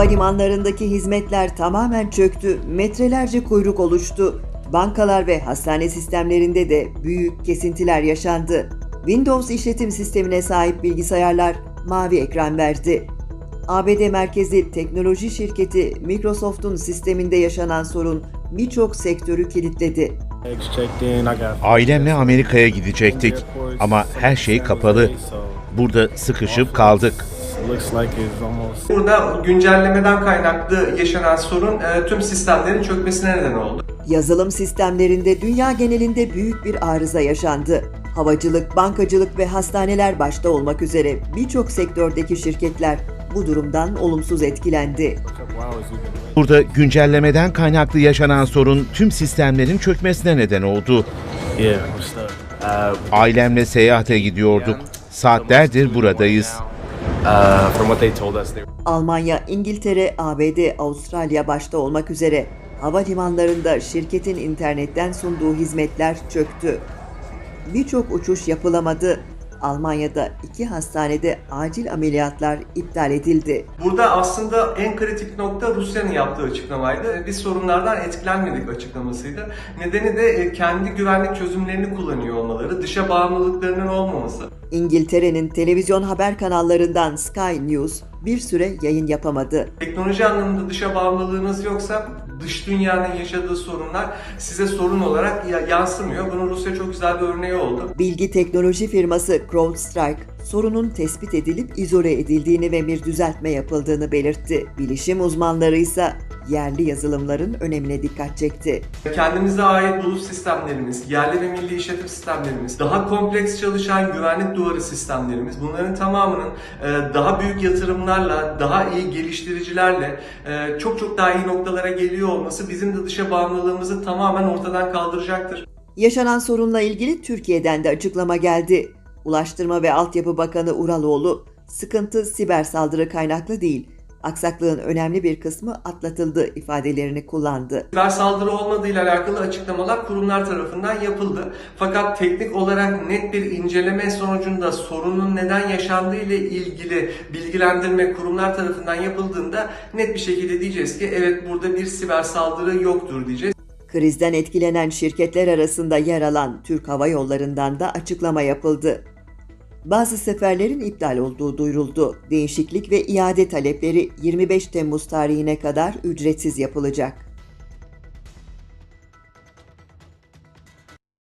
Havalimanlarındaki hizmetler tamamen çöktü, metrelerce kuyruk oluştu. Bankalar ve hastane sistemlerinde de büyük kesintiler yaşandı. Windows işletim sistemine sahip bilgisayarlar mavi ekran verdi. ABD merkezli teknoloji şirketi Microsoft'un sisteminde yaşanan sorun birçok sektörü kilitledi. Ailemle Amerika'ya gidecektik ama her şey kapalı. Burada sıkışıp kaldık. Burada güncellemeden kaynaklı yaşanan sorun e, tüm sistemlerin çökmesine neden oldu. Yazılım sistemlerinde dünya genelinde büyük bir arıza yaşandı. Havacılık, bankacılık ve hastaneler başta olmak üzere birçok sektördeki şirketler bu durumdan olumsuz etkilendi. Burada güncellemeden kaynaklı yaşanan sorun tüm sistemlerin çökmesine neden oldu. Ailemle seyahate gidiyorduk. Saatlerdir buradayız. Uh, Almanya, İngiltere, ABD, Avustralya başta olmak üzere havalimanlarında şirketin internetten sunduğu hizmetler çöktü. Birçok uçuş yapılamadı. Almanya'da iki hastanede acil ameliyatlar iptal edildi. Burada aslında en kritik nokta Rusya'nın yaptığı açıklamaydı. Biz sorunlardan etkilenmedik açıklamasıydı. Nedeni de e, kendi güvenlik çözümlerini kullanıyor olmaları, dışa bağımlılıklarının olmaması. İngiltere'nin televizyon haber kanallarından Sky News bir süre yayın yapamadı. Teknoloji anlamında dışa bağımlılığınız yoksa dış dünyanın yaşadığı sorunlar size sorun olarak ya- yansımıyor. Bunun Rusya çok güzel bir örneği oldu. Bilgi teknoloji firması CrowdStrike, sorunun tespit edilip izole edildiğini ve bir düzeltme yapıldığını belirtti. Bilişim uzmanları ise yerli yazılımların önemine dikkat çekti. Kendimize ait bulut sistemlerimiz, yerli ve milli işletim sistemlerimiz, daha kompleks çalışan güvenlik duvarı sistemlerimiz, bunların tamamının e, daha büyük yatırımlarla, daha iyi geliştiricilerle e, çok çok daha iyi noktalara geliyor olması bizim de dışa bağımlılığımızı tamamen ortadan kaldıracaktır. Yaşanan sorunla ilgili Türkiye'den de açıklama geldi. Ulaştırma ve Altyapı Bakanı Uraloğlu, sıkıntı siber saldırı kaynaklı değil, aksaklığın önemli bir kısmı atlatıldı ifadelerini kullandı. Siber saldırı olmadığıyla alakalı açıklamalar kurumlar tarafından yapıldı. Fakat teknik olarak net bir inceleme sonucunda sorunun neden yaşandığı ile ilgili bilgilendirme kurumlar tarafından yapıldığında net bir şekilde diyeceğiz ki evet burada bir siber saldırı yoktur diyeceğiz. Krizden etkilenen şirketler arasında yer alan Türk Hava Yolları'ndan da açıklama yapıldı. Bazı seferlerin iptal olduğu duyuruldu. Değişiklik ve iade talepleri 25 Temmuz tarihine kadar ücretsiz yapılacak.